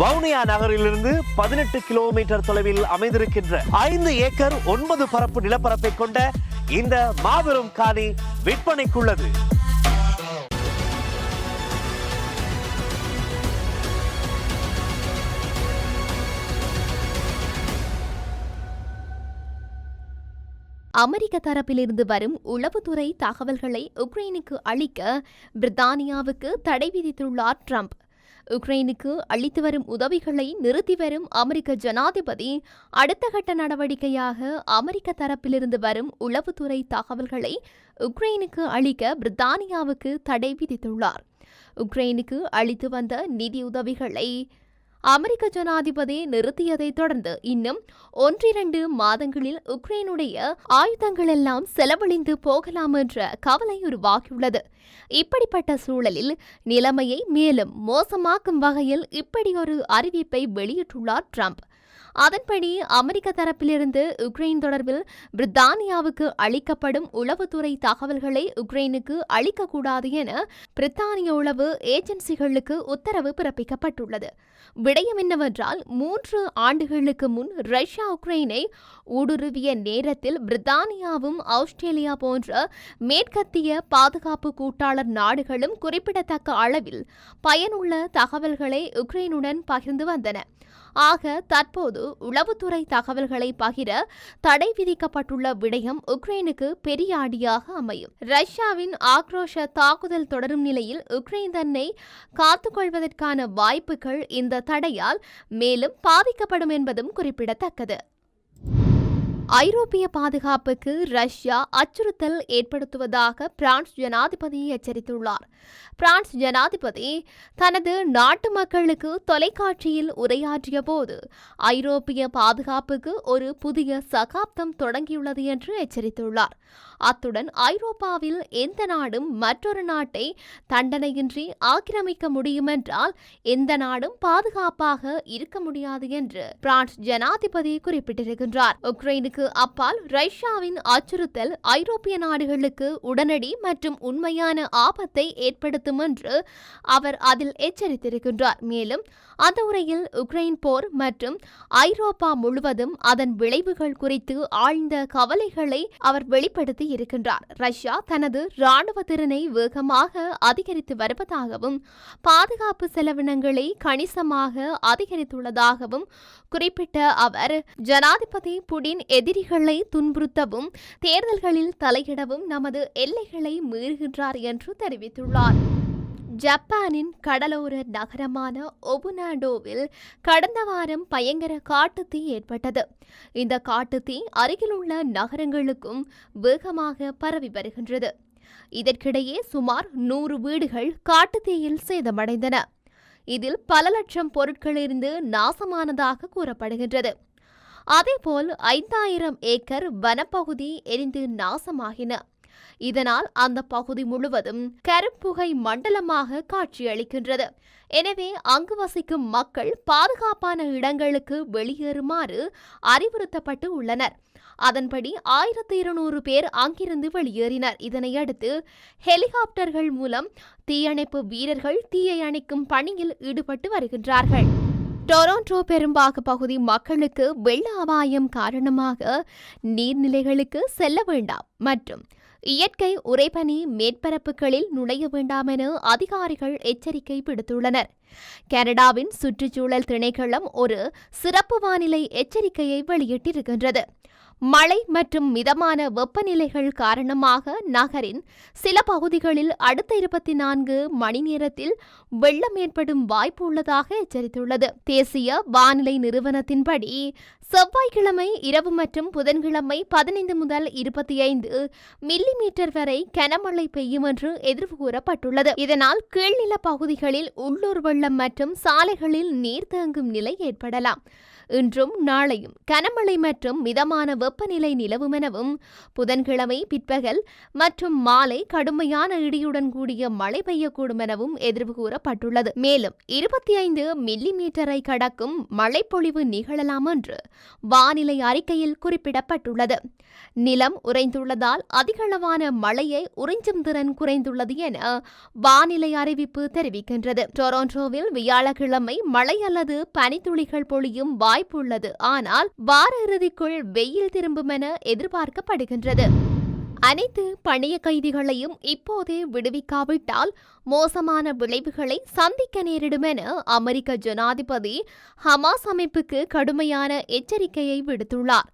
வவுனியா நகரிலிருந்து பதினெட்டு கிலோமீட்டர் தொலைவில் அமைந்திருக்கின்ற ஐந்து ஏக்கர் ஒன்பது பரப்பு நிலப்பரப்பை கொண்ட இந்த மாபெரும் காணி விற்பனைக்குள்ளது. அமெரிக்க தரப்பிலிருந்து வரும் உளவுத்துறை தகவல்களை உக்ரைனுக்கு அளிக்க பிரித்தானியாவுக்கு தடை விதித்துள்ளார் ட்ரம்ப். உக்ரைனுக்கு அளித்து வரும் உதவிகளை நிறுத்தி வரும் அமெரிக்க ஜனாதிபதி அடுத்த கட்ட நடவடிக்கையாக அமெரிக்க தரப்பிலிருந்து வரும் உளவுத்துறை தகவல்களை உக்ரைனுக்கு அளிக்க பிரித்தானியாவுக்கு தடை விதித்துள்ளார். உக்ரைனுக்கு அளித்து வந்த நிதியுதவிகளை அமெரிக்க ஜனாதிபதி நிறுத்தியதைத் தொடர்ந்து இன்னும் ஒன்றிரண்டு மாதங்களில் உக்ரைனுடைய ஆயுதங்கள் எல்லாம் செலவழிந்து போகலாம் என்ற கவலை உருவாகியுள்ளது. இப்படிப்பட்ட சூழலில் நிலைமையை மேலும் மோசமாக்கும் வகையில் இப்படியொரு அறிவிப்பை வெளியிட்டுள்ளார் ட்ரம்ப். அதன்படி அமெரிக்க தரப்பிலிருந்து உக்ரைன் தொடர்பில் பிரித்தானியாவுக்கு அளிக்கப்படும் உளவுத்துறை தகவல்களை உக்ரைனுக்கு அளிக்கக்கூடாது என பிரித்தானிய உளவு ஏஜென்சிகளுக்கு உத்தரவு பிறப்பிக்கப்பட்டுள்ளது. விடயம் என்னவென்றால் மூன்று ஆண்டுகளுக்கு முன் ரஷ்யா உக்ரைனை ஊடுருவிய நேரத்தில் பிரித்தானியாவும் ஆஸ்திரேலியா போன்ற மேற்கத்திய பாதுகாப்பு கூட்டாளர் நாடுகளும் குறிப்பிடத்தக்க அளவில் பயனுள்ள தகவல்களை உக்ரைனுடன் பகிர்ந்து வந்தன. ஆக தற்போது உளவுத்துறை தகவல்களை பகிர தடை விதிக்கப்பட்டுள்ள விடயம் உக்ரைனுக்கு பெரிய அடியாக அமையும். ரஷ்யாவின் ஆக்ரோஷ தாக்குதல் தொடரும் நிலையில் உக்ரைன் தன்னை காத்துக்கொள்வதற்கான வாய்ப்புகள் இந்த தடையால் மேலும் பாதிக்கப்படும் என்பதும் குறிப்பிடத்தக்கது. ஐரோப்பிய பாதுகாப்புக்கு ரஷ்யா அச்சுறுத்தல் ஏற்படுத்துவதாக பிரான்ஸ் ஜனாதிபதி எச்சரித்துள்ளார். பிரான்ஸ் ஜனாதிபதி தனது நாட்டு மக்களுக்கு தொலைக்காட்சியில் உரையாற்றிய போது ஐரோப்பிய பாதுகாப்புக்கு ஒரு புதிய சகாப்தம் தொடங்கியுள்ளது என்று எச்சரித்துள்ளார். அத்துடன் ஐரோப்பாவில் எந்த நாடும் மற்றொரு நாட்டை தண்டனையின்றி ஆக்கிரமிக்க முடியுமென்றால் எந்த நாடும் பாதுகாப்பாக இருக்க முடியாது என்று பிரான்ஸ் ஜனாதிபதி குறிப்பிட்டிருக்கின்றார். உக்ரைனுக்கு அப்பால் ரஷ்யாவின் அச்சுறுத்தல் ஐரோப்பிய நாடுகளுக்கு உடனடி மற்றும் உண்மையான ஆபத்தை ஏற்படுத்தும் என்று அவர் அதில் எச்சரித்திருக்கின்றார். மேலும் அந்த உரையில் உக்ரைன் போர் மற்றும் ஐரோப்பா முழுவதும் அதன் விளைவுகள் குறித்து ஆழ்ந்த கவலைகளை அவர் வெளிப்படுத்தி இருக்கின்றார். ரஷ்யா தனது ராணுவ திறனை வேகமாக அதிகரித்து வருவதாகவும் பாதுகாப்பு செலவினங்களை கணிசமாக அதிகரித்துள்ளதாகவும் குறிப்பிட்ட அவர் ஜனாதிபதி புடின் எதிரிகளை துன்புறுத்தவும் தேர்தல்களில் தலையிடவும் நமது எல்லைகளை மீறுகின்றார் என்று தெரிவித்துள்ளார். ஜப்பானின் கடலோர நகரமான ஒபுனாடோவில் கடந்த வாரம் பயங்கர காட்டுத்தீ ஏற்பட்டது. இந்த காட்டுத்தீ அருகிலுள்ள நகரங்களுக்கும் வேகமாக பரவி வருகின்றது. இதற்கிடையே சுமார் நூறு வீடுகள் காட்டுத்தீயில் சேதமடைந்தன. இதில் பல லட்சம் பொருட்களிலிருந்து நாசமானதாக கூறப்படுகின்றது. அதேபோல் ஐந்தாயிரம் ஏக்கர் வனப்பகுதி எரிந்து நாசமாகின. இதனால் அந்த பகுதி முழுவதும் கரும்புகை மண்டலமாக காட்சியளிக்கின்றது. எனவே அங்கு வசிக்கும் மக்கள் பாதுகாப்பான இடங்களுக்கு வெளியேறுமாறு அறிவுறுத்தப்பட்டு உள்ளனர். அதன்படி ஆயிரத்தி இருநூறு பேர் அங்கிருந்து வெளியேறினர். இதனையடுத்து ஹெலிகாப்டர்கள் மூலம் தீயணைப்பு வீரர்கள் தீயை அணைக்கும் பணியில் ஈடுபட்டு வருகின்றார்கள். டொரண்டோ பெரும்பாக பகுதி மக்களுக்கு வெள்ள அபாயம் காரணமாக நீர்நிலைகளுக்கு செல்ல வேண்டாம் மற்றும் இயற்கை உறைபனி மேற்பரப்புகளில் நுழைய வேண்டாம் என அதிகாரிகள் எச்சரிக்கை விடுத்துள்ளனர். கனடாவின் சுற்றுச்சூழல் திணைக்களம் ஒரு சிறப்பு வானிலை எச்சரிக்கையை வெளியிட்டிருக்கின்றது. மழை மற்றும் மிதமான வெப்பநிலைகள் காரணமாக நகரின் சில பகுதிகளில் அடுத்த இருபத்தி நான்கு மணி நேரத்தில் வெள்ளம் ஏற்படும் வாய்ப்பு உள்ளதாக எச்சரித்துள்ளது. தேசிய வானிலை நிறுவனத்தின்படி செவ்வாய்க்கிழமை இரவு மற்றும் புதன்கிழமை பதினைந்து முதல் இருபத்தி ஐந்து மில்லி மீட்டர் வரை கனமழை பெய்யும் என்று எதிர்வு கூறப்பட்டுள்ளது. இதனால் கீழ்நில பகுதிகளில் உள்ளூர் வெள்ளம் மற்றும் சாலைகளில் நீர் தேங்கும் நிலை ஏற்படலாம். இன்றும் நாளையும் கனமழை மற்றும் மிதமான வெப்பநிலை நிலவும் எனவும் புதன்கிழமை பிற்பகல் மற்றும் மாலை கடுமையான இடியுடன் கூடிய மழை பெய்யக்கூடும் எனவும் எதிர்வு கூறப்பட்டுள்ளது. மேலும் இருபத்தி ஐந்து மில்லி மீட்டரை கடக்கும் மழைப்பொழிவு நிகழலாம் என்று வானிலை அறிக்கையில் குறிப்பிடப்பட்டுள்ளது. நிலம் உறைந்துள்ளதால் அதிகளவான மழையை உறிஞ்சும் திறன் குறைந்துள்ளது என வானிலை அறிவிப்பு தெரிவிக்கின்றது. டொரோண்டோவில் வியாழக்கிழமை மழை அல்லது பனித்துளிகள் பொழியும் வாய் வாய்ப்புள்ளது. ஆனால் வார இறுதிக்குள் வெயில் திரும்பும் என எதிர்பார்க்கப்படுகின்றது. அனைத்து பணிய கைதிகளையும் இப்போதே விடுவிக்காவிட்டால் மோசமான விளைவுகளை சந்திக்க நேரிடும் என அமெரிக்க ஜனாதிபதி ஹமாஸ் அமைப்புக்கு கடுமையான எச்சரிக்கையை விடுத்துள்ளார்.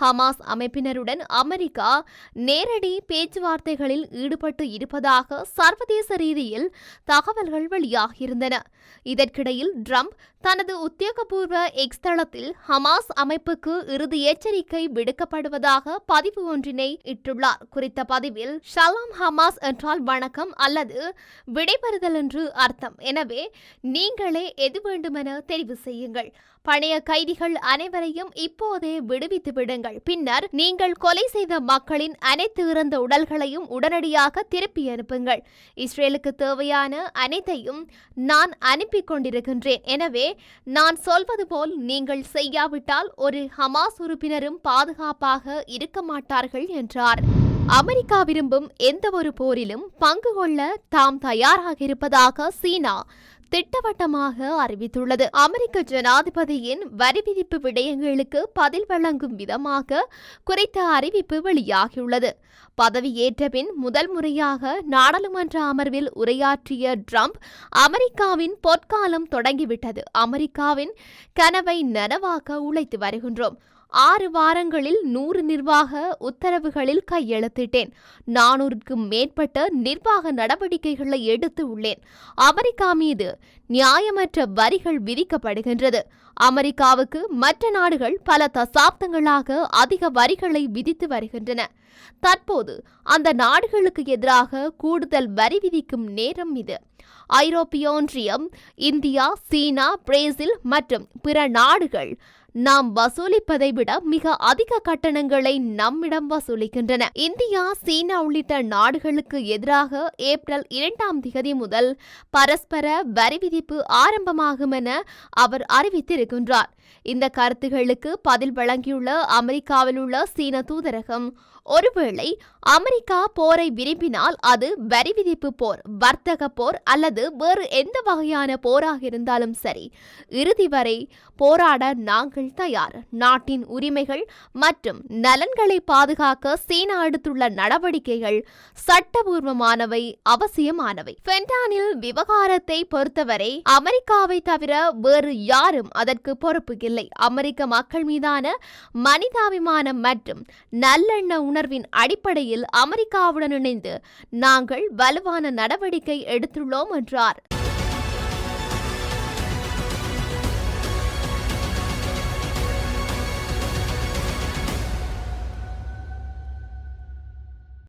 ஹமாஸ் அமைப்பினருடன் அமெரிக்கா நேரடி பேச்சுவார்த்தைகளில் ஈடுபட்டு இருப்பதாக சர்வதேச ரீதியில் தகவல்கள் வெளியாகியிருந்தன. இதற்கிடையில் ட்ரம்ப் தனது உத்தியோகபூர்வ எக்ஸ் தளத்தில் ஹமாஸ் அமைப்புக்கு இறுதி எச்சரிக்கை விடுக்கப்படுவதாக பதிவு ஒன்றினை இட்டுள்ளார். குறித்த பதிவில் ஷலாம் ஹமாஸ் என்றால் வணக்கம் அல்லது விடைபெறுதல் என்று அர்த்தம். எனவே நீங்களே எது வேண்டுமென தெரிவு செய்யுங்கள். பழைய கைதிகள் அனைவரையும் இப்போதே விடுவித்து விடுங்கள். பின்னர் நீங்கள் கொலை செய்த மக்களின் அனைத்து இறந்த உடல்களையும் உடனடியாக திருப்பி அனுப்புங்கள். இஸ்ரேலுக்கு தேவையான அனைத்தையும் நான் அனுப்பி கொண்டிருக்கின்றேன். எனவே நான் சொல்வது போல் நீங்கள் செய்யாவிட்டால் ஒரு ஹமாஸ் உறுப்பினரும் பாதுகாப்பாக இருக்க மாட்டார்கள் என்றார். அமெரிக்கா விரும்பும் எந்த ஒரு போரிலும் பங்கு கொள்ள தாம் தயாராக இருப்பதாக சீனா திட்டவட்டமாக அறிவித்துள்ளது. அமெரிக்க ஜனாதிபதியின் வரி விதிப்பு விடயங்களுக்கு பதில் வழங்கும் விதமாக குறித்த அறிவிப்பு வெளியாகியுள்ளது. பதவியேற்ற பின் முதல் முறையாக நாடாளுமன்ற அமர்வில் உரையாற்றிய ட்ரம்ப் அமெரிக்காவின் பொற்காலம் தொடங்கிவிட்டது. அமெரிக்காவின் கனவை நனவாக்க உழைத்து வருகின்றோம். ஆறு வாரங்களில் நூறு நிர்வாக உத்தரவுகளில் கையெழுத்திட்டேன். நானூறுக்கும் மேற்பட்ட நிர்வாக நடவடிக்கைகளை எடுத்து உள்ளேன். அமெரிக்கா மீது நியாயமற்ற வரிகள் விதிக்கப்படுகின்றது. அமெரிக்காவுக்கு மற்ற நாடுகள் பல தசாப்தங்களாக அதிக வரிகளை விதித்து வருகின்றன. தற்போது அந்த நாடுகளுக்கு எதிராக கூடுதல் வரி விதிக்கும் நேரம் இது. ஐரோப்பிய ஒன்றியம் இந்தியா சீனா பிரேசில் மற்றும் பிற நாடுகள் நாம் வசூலிப்பதை விட மிக அதிக கட்டணங்களை நம்மிடம் வசூலிக்கின்றன. இந்தியா சீனா உள்ளிட்ட நாடுகளுக்கு எதிராக ஏப்ரல் இரண்டாம் திகதி முதல் பரஸ்பர வரி விதிப்பு ஆரம்பமாகும் என அவர் அறிவித்திருக்கின்றார். இந்த கருத்துகளுக்கு பதில் வழங்கியுள்ள அமெரிக்காவில் உள்ள சீன தூதரகம் ஒருவேளை அமெரிக்கா போரை விரும்பினால் அது வரி விதிப்பு போர் வர்த்தக போர் அல்லது வேறு எந்த வகையான போராக இருந்தாலும் சரி. இறுதி வரை போராட நாங்கள் தயார். நாட்டின் உரிமைகள் மற்றும் நலன்களை பாதுகாக்க சீனா எடுத்துள்ள நடவடிக்கைகள் சட்டபூர்வமானவை அவசியமானவை. பென்டானில் விவகாரத்தை பொறுத்தவரை அமெரிக்காவை தவிர வேறு யாரும் அதற்கு பொறுப்பு இல்லை. அமெரிக்க மக்கள் மீதான மனிதாபிமானம் மற்றும் நல்லெண்ண உணர்வின் அடிப்படையில் அமெரிக்காவுடன் இணைந்து நாங்கள் வலுவான நடவடிக்கை எடுத்துள்ளோம் என்றார்.